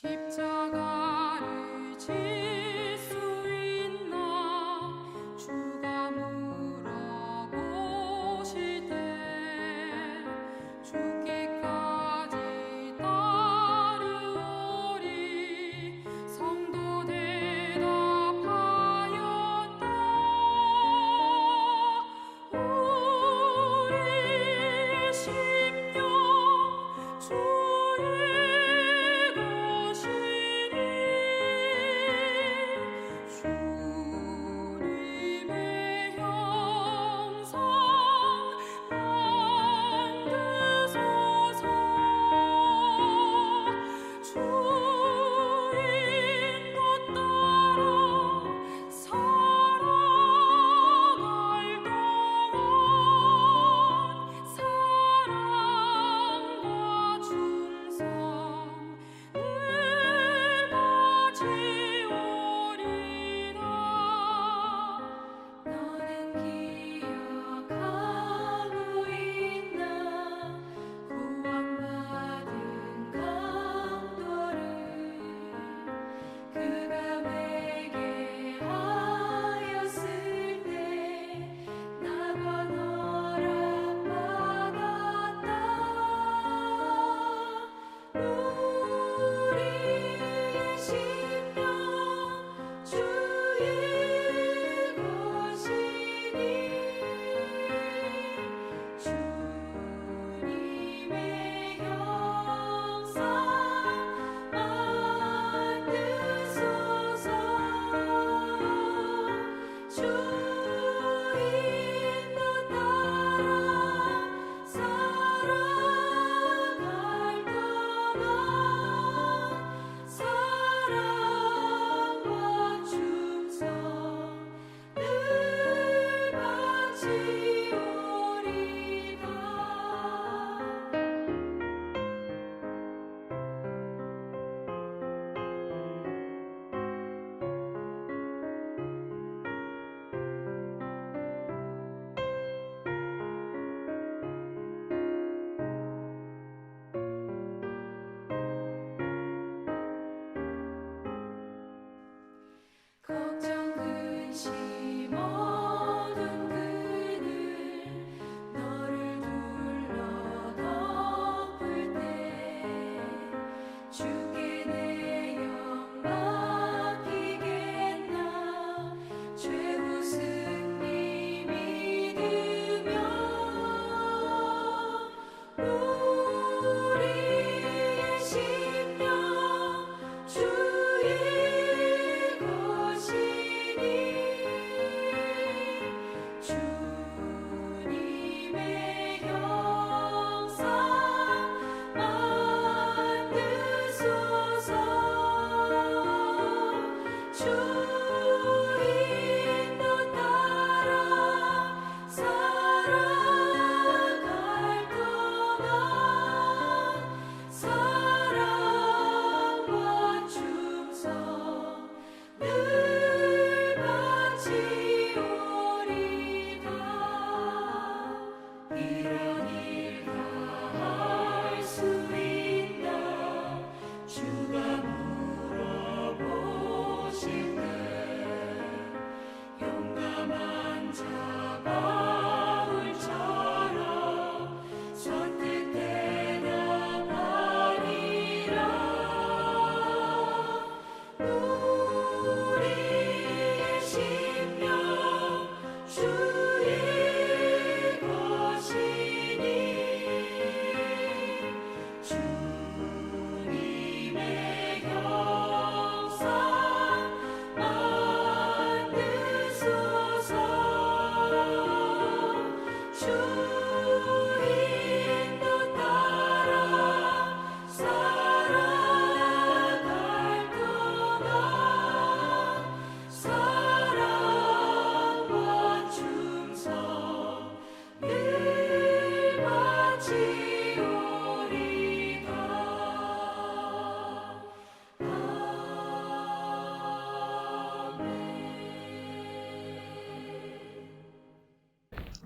십자가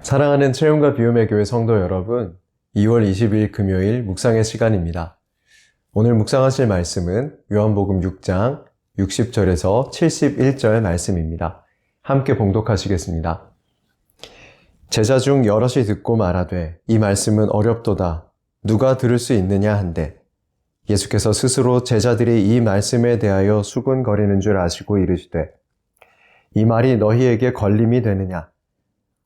사랑하는 체험과 비움의 교회 성도 여러분, 2월 22일 금요일 묵상의 시간입니다. 오늘 묵상하실 말씀은 요한복음 6장 60절에서 71절 말씀입니다. 함께 봉독하시겠습니다. 제자 중 여럿이 듣고 말하되 이 말씀은 어렵도다. 누가 들을 수 있느냐 한데 예수께서 스스로 제자들이 이 말씀에 대하여 수군거리는 줄 아시고 이르시되 이 말이 너희에게 걸림이 되느냐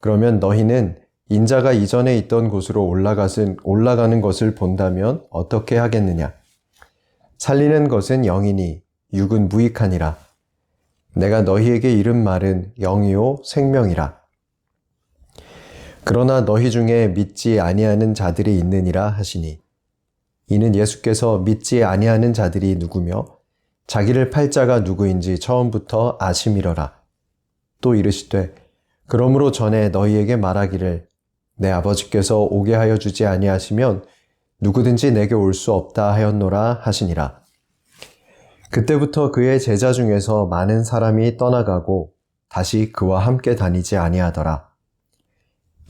그러면 너희는 인자가 이전에 있던 곳으로 올라가신, 올라가는 것을 본다면 어떻게 하겠느냐? 살리는 것은 영이니 육은 무익하니라. 내가 너희에게 이른 말은 영이요 생명이라. 그러나 너희 중에 믿지 아니하는 자들이 있느니라 하시니. 이는 예수께서 믿지 아니하는 자들이 누구며 자기를 팔자가 누구인지 처음부터 아심이러라. 또 이르시되 그러므로 전에 너희에게 말하기를 내 아버지께서 오게 하여 주지 아니하시면 누구든지 내게 올 수 없다 하였노라 하시니라. 그때부터 그의 제자 중에서 많은 사람이 떠나가고 다시 그와 함께 다니지 아니하더라.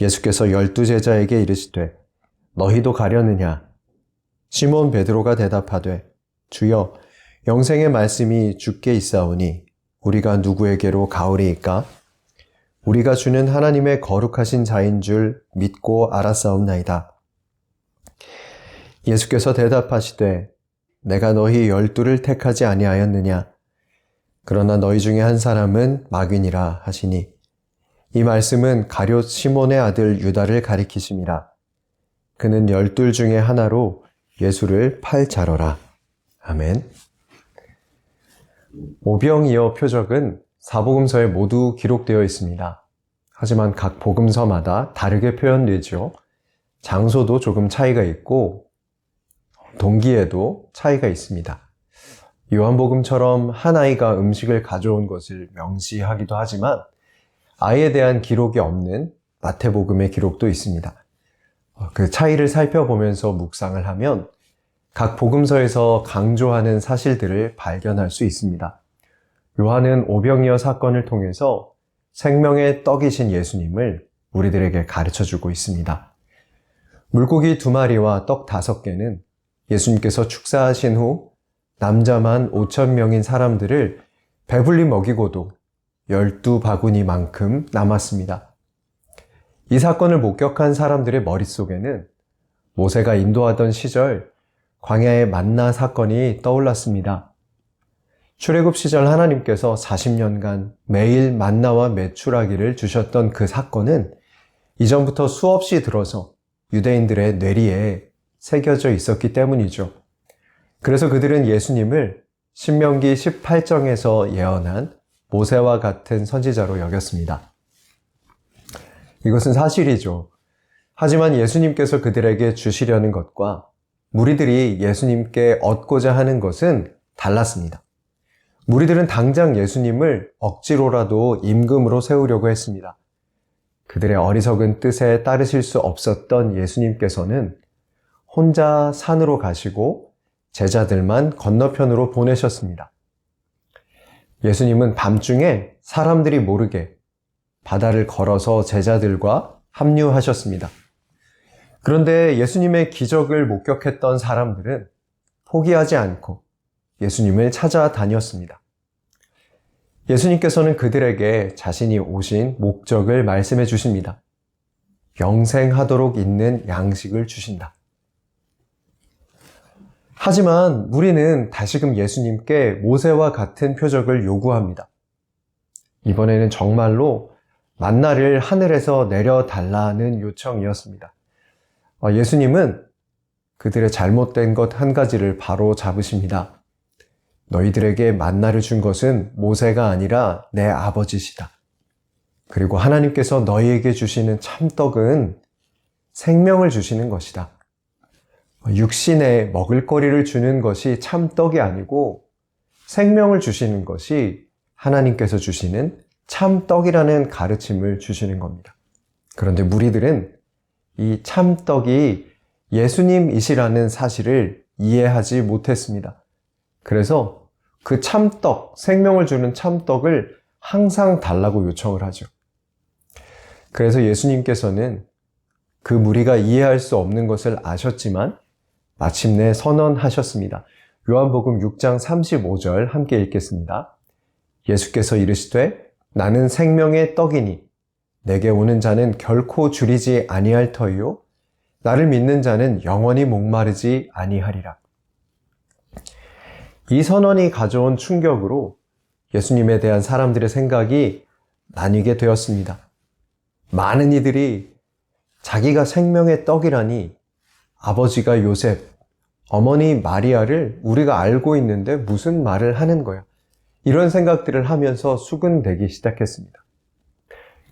예수께서 열두 제자에게 이르시되 너희도 가려느냐 시몬 베드로가 대답하되 주여 영생의 말씀이 주께 있사오니 우리가 누구에게로 가오리이까 우리가 주는 하나님의 거룩하신 자인 줄 믿고 알았사옵나이다. 예수께서 대답하시되 내가 너희 열두를 택하지 아니하였느냐 그러나 너희 중에 한 사람은 마귀니라 하시니 이 말씀은 가룟 시몬의 아들 유다를 가리키심이라 그는 열둘 중에 하나로 예수를 팔자러라. 아멘. 오병이어 표적은 사복음서에 모두 기록되어 있습니다. 하지만 각 복음서마다 다르게 표현되죠. 장소도 조금 차이가 있고 동기에도 차이가 있습니다. 요한복음처럼 한 아이가 음식을 가져온 것을 명시하기도 하지만 아이에 대한 기록이 없는 마태복음의 기록도 있습니다. 그 차이를 살펴보면서 묵상을 하면 각 복음서에서 강조하는 사실들을 발견할 수 있습니다. 요한은 오병이어 사건을 통해서 생명의 떡이신 예수님을 우리들에게 가르쳐 주고 있습니다. 물고기 두 마리와 떡 다섯 개는 예수님께서 축사하신 후 남자만 5천 명인 사람들을 배불리 먹이고도 열두 바구니만큼 남았습니다. 이 사건을 목격한 사람들의 머릿속에는 모세가 인도하던 시절 광야의 만나 사건이 떠올랐습니다. 출애굽 시절 하나님께서 40년간 매일 만나와 매출하기를 주셨던 그 사건은 이전부터 수없이 들어서 유대인들의 뇌리에 새겨져 있었기 때문이죠. 그래서 그들은 예수님을 신명기 18장에서 예언한 모세와 같은 선지자로 여겼습니다. 이것은 사실이죠. 하지만 예수님께서 그들에게 주시려는 것과 무리들이 예수님께 얻고자 하는 것은 달랐습니다. 무리들은 당장 예수님을 억지로라도 임금으로 세우려고 했습니다. 그들의 어리석은 뜻에 따르실 수 없었던 예수님께서는 혼자 산으로 가시고 제자들만 건너편으로 보내셨습니다. 예수님은 밤중에 사람들이 모르게 바다를 걸어서 제자들과 합류하셨습니다. 그런데 예수님의 기적을 목격했던 사람들은 포기하지 않고 예수님을 찾아다녔습니다. 예수님께서는 그들에게 자신이 오신 목적을 말씀해 주십니다. 영생하도록 있는 양식을 주신다. 하지만 우리는 다시금 예수님께 모세와 같은 표적을 요구합니다. 이번에는 정말로 만나를 하늘에서 내려달라는 요청이었습니다. 어, 예수님은 그들의 잘못된 것 한 가지를 바로 잡으십니다. 너희들에게 만나를 준 것은 모세가 아니라 내 아버지시다. 그리고 하나님께서 너희에게 주시는 참떡은 생명을 주시는 것이다. 육신에 먹을거리를 주는 것이 참떡이 아니고 생명을 주시는 것이 하나님께서 주시는 참떡이라는 가르침을 주시는 겁니다. 그런데 무리들은 이 참떡이 예수님이시라는 사실을 이해하지 못했습니다. 그래서 그 참떡, 생명을 주는 참떡을 항상 달라고 요청을 하죠. 그래서 예수님께서는 그 무리가 이해할 수 없는 것을 아셨지만 마침내 선언하셨습니다. 요한복음 6장 35절 함께 읽겠습니다. 예수께서 이르시되 나는 생명의 떡이니 내게 오는 자는 결코 줄이지 아니할 터이요 나를 믿는 자는 영원히 목마르지 아니하리라. 이 선언이 가져온 충격으로 예수님에 대한 사람들의 생각이 나뉘게 되었습니다. 많은 이들이 자기가 생명의 떡이라니 아버지가 요셉, 어머니 마리아를 우리가 알고 있는데 무슨 말을 하는 거야. 이런 생각들을 하면서 수근대기 시작했습니다.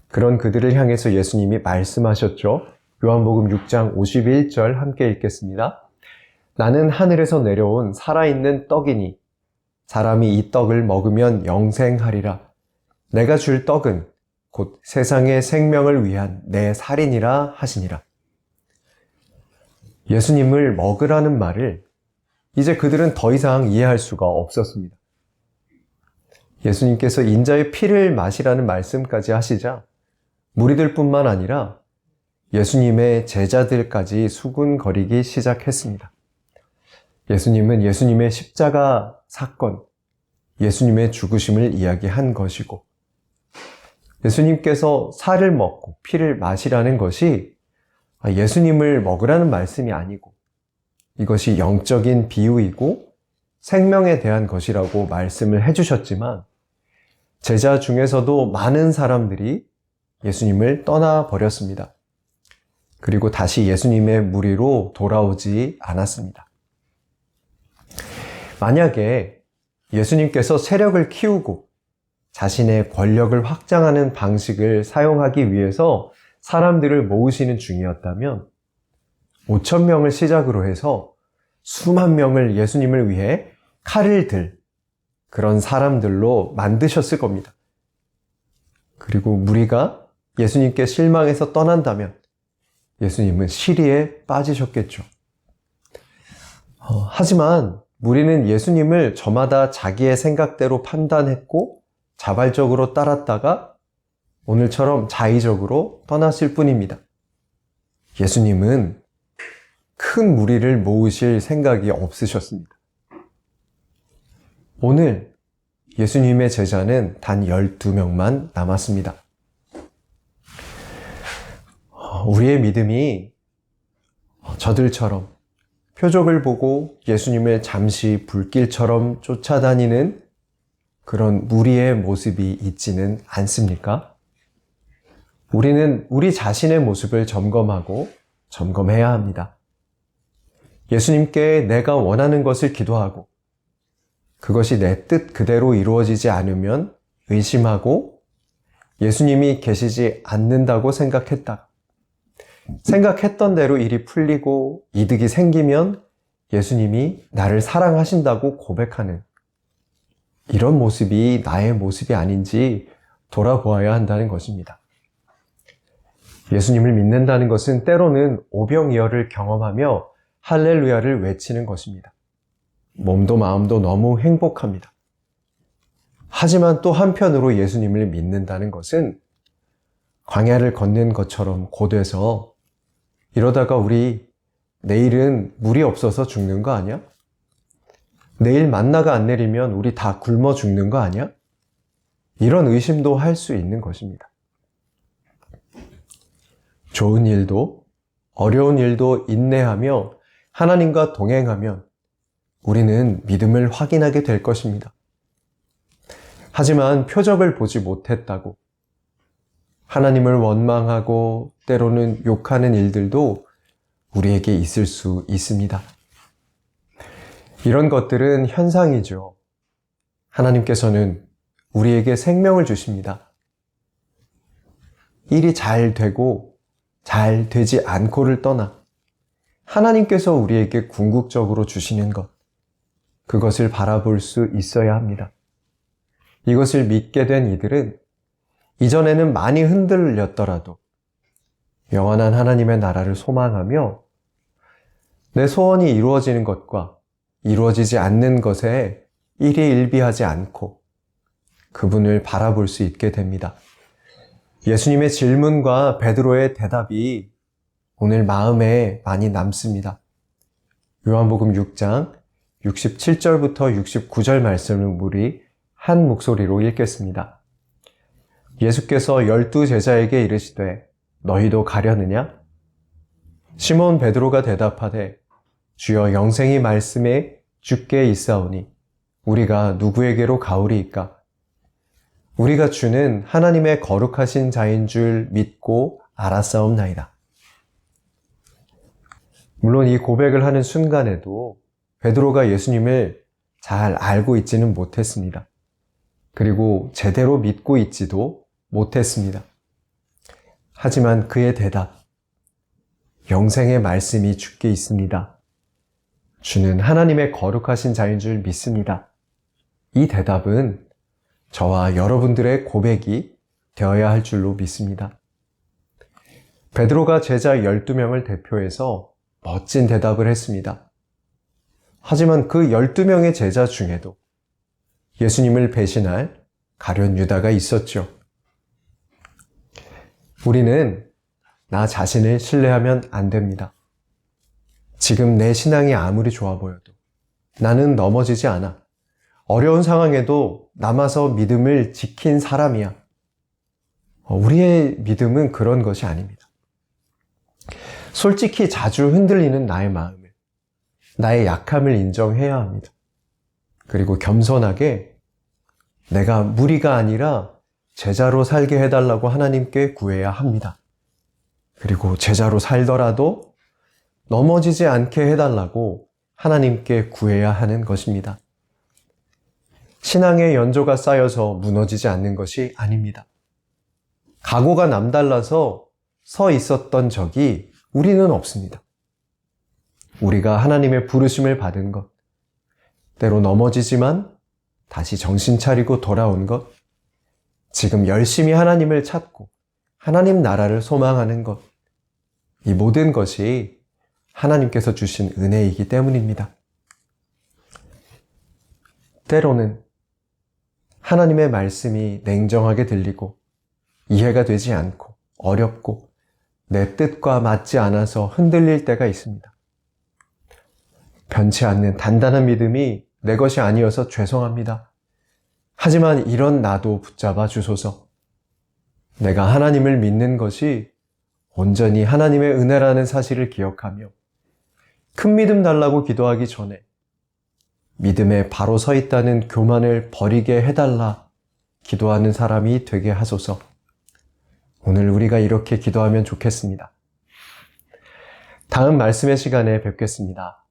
그런 그들을 향해서 예수님이 말씀하셨죠. 요한복음 6장 51절 함께 읽겠습니다. 나는 하늘에서 내려온 살아있는 떡이니 사람이 이 떡을 먹으면 영생하리라. 내가 줄 떡은 곧 세상의 생명을 위한 내 살이니라 하시니라. 예수님을 먹으라는 말을 이제 그들은 더 이상 이해할 수가 없었습니다. 예수님께서 인자의 피를 마시라는 말씀까지 하시자 무리들뿐만 아니라 예수님의 제자들까지 수군거리기 시작했습니다. 예수님은 예수님의 십자가 사건, 예수님의 죽으심을 이야기한 것이고, 예수님께서 살을 먹고 피를 마시라는 것이 예수님을 먹으라는 말씀이 아니고, 이것이 영적인 비유이고 생명에 대한 것이라고 말씀을 해주셨지만, 제자 중에서도 많은 사람들이 예수님을 떠나버렸습니다. 그리고 다시 예수님의 무리로 돌아오지 않았습니다. 만약에 예수님께서 세력을 키우고 자신의 권력을 확장하는 방식을 사용하기 위해서 사람들을 모으시는 중이었다면 5천 명을 시작으로 해서 수만 명을 예수님을 위해 칼을 들 그런 사람들로 만드셨을 겁니다. 그리고 무리가 예수님께 실망해서 떠난다면 예수님은 시리에 빠지셨겠죠. 어, 하지만 무리는 예수님을 저마다 자기의 생각대로 판단했고 자발적으로 따랐다가 오늘처럼 자의적으로 떠났을 뿐입니다. 예수님은 큰 무리를 모으실 생각이 없으셨습니다. 오늘 예수님의 제자는 단 12명만 남았습니다. 우리의 믿음이 저들처럼 표적을 보고 예수님을 잠시 불길처럼 쫓아다니는 그런 무리의 모습이 있지는 않습니까? 우리는 우리 자신의 모습을 점검하고 점검해야 합니다. 예수님께 내가 원하는 것을 기도하고 그것이 내 뜻 그대로 이루어지지 않으면 의심하고 예수님이 계시지 않는다고 생각했다. 생각했던 대로 일이 풀리고 이득이 생기면 예수님이 나를 사랑하신다고 고백하는 이런 모습이 나의 모습이 아닌지 돌아보아야 한다는 것입니다. 예수님을 믿는다는 것은 때로는 오병이어를 경험하며 할렐루야를 외치는 것입니다. 몸도 마음도 너무 행복합니다. 하지만 또 한편으로 예수님을 믿는다는 것은 광야를 걷는 것처럼 고돼서 이러다가 우리 내일은 물이 없어서 죽는 거 아니야? 내일 만나가 안 내리면 우리 다 굶어 죽는 거 아니야? 이런 의심도 할 수 있는 것입니다. 좋은 일도 어려운 일도 인내하며 하나님과 동행하면 우리는 믿음을 확인하게 될 것입니다. 하지만 표적을 보지 못했다고 하나님을 원망하고 때로는 욕하는 일들도 우리에게 있을 수 있습니다. 이런 것들은 현상이죠. 하나님께서는 우리에게 생명을 주십니다. 일이 잘 되고 잘 되지 않고를 떠나 하나님께서 우리에게 궁극적으로 주시는 것, 그것을 바라볼 수 있어야 합니다. 이것을 믿게 된 이들은 이전에는 많이 흔들렸더라도 영원한 하나님의 나라를 소망하며 내 소원이 이루어지는 것과 이루어지지 않는 것에 일희일비하지 않고 그분을 바라볼 수 있게 됩니다. 예수님의 질문과 베드로의 대답이 오늘 마음에 많이 남습니다. 요한복음 6장 67절부터 69절 말씀을 우리 한 목소리로 읽겠습니다. 예수께서 열두 제자에게 이르시되 너희도 가려느냐? 시몬 베드로가 대답하되 주여 영생이 말씀에 주께 있사오니 우리가 누구에게로 가오리이까? 우리가 주는 하나님의 거룩하신 자인 줄 믿고 알았사옵나이다. 물론 이 고백을 하는 순간에도 베드로가 예수님을 잘 알고 있지는 못했습니다. 그리고 제대로 믿고 있지도 못했습니다. 하지만 그의 대답, 영생의 말씀이 주께 있습니다. 주는 하나님의 거룩하신 자인 줄 믿습니다. 이 대답은 저와 여러분들의 고백이 되어야 할 줄로 믿습니다. 베드로가 제자 12명을 대표해서 멋진 대답을 했습니다. 하지만 그 12명의 제자 중에도 예수님을 배신할 가련 유다가 있었죠. 우리는 나 자신을 신뢰하면 안 됩니다. 지금 내 신앙이 아무리 좋아 보여도 나는 넘어지지 않아. 어려운 상황에도 남아서 믿음을 지킨 사람이야. 어, 우리의 믿음은 그런 것이 아닙니다. 솔직히 자주 흔들리는 나의 마음을, 나의 약함을 인정해야 합니다. 그리고 겸손하게 내가 무리가 아니라 제자로 살게 해달라고 하나님께 구해야 합니다. 그리고 제자로 살더라도 넘어지지 않게 해달라고 하나님께 구해야 하는 것입니다. 신앙의 연조가 쌓여서 무너지지 않는 것이 아닙니다. 각오가 남달라서 서 있었던 적이 우리는 없습니다. 우리가 하나님의 부르심을 받은 것, 때로 넘어지지만 다시 정신 차리고 돌아온 것, 지금 열심히 하나님을 찾고 하나님 나라를 소망하는 것, 이 모든 것이 하나님께서 주신 은혜이기 때문입니다. 때로는 하나님의 말씀이 냉정하게 들리고 이해가 되지 않고 어렵고 내 뜻과 맞지 않아서 흔들릴 때가 있습니다. 변치 않는 단단한 믿음이 내 것이 아니어서 죄송합니다. 하지만 이런 나도 붙잡아 주소서. 내가 하나님을 믿는 것이 온전히 하나님의 은혜라는 사실을 기억하며 큰 믿음 달라고 기도하기 전에 믿음에 바로 서 있다는 교만을 버리게 해달라 기도하는 사람이 되게 하소서. 오늘 우리가 이렇게 기도하면 좋겠습니다. 다음 말씀의 시간에 뵙겠습니다.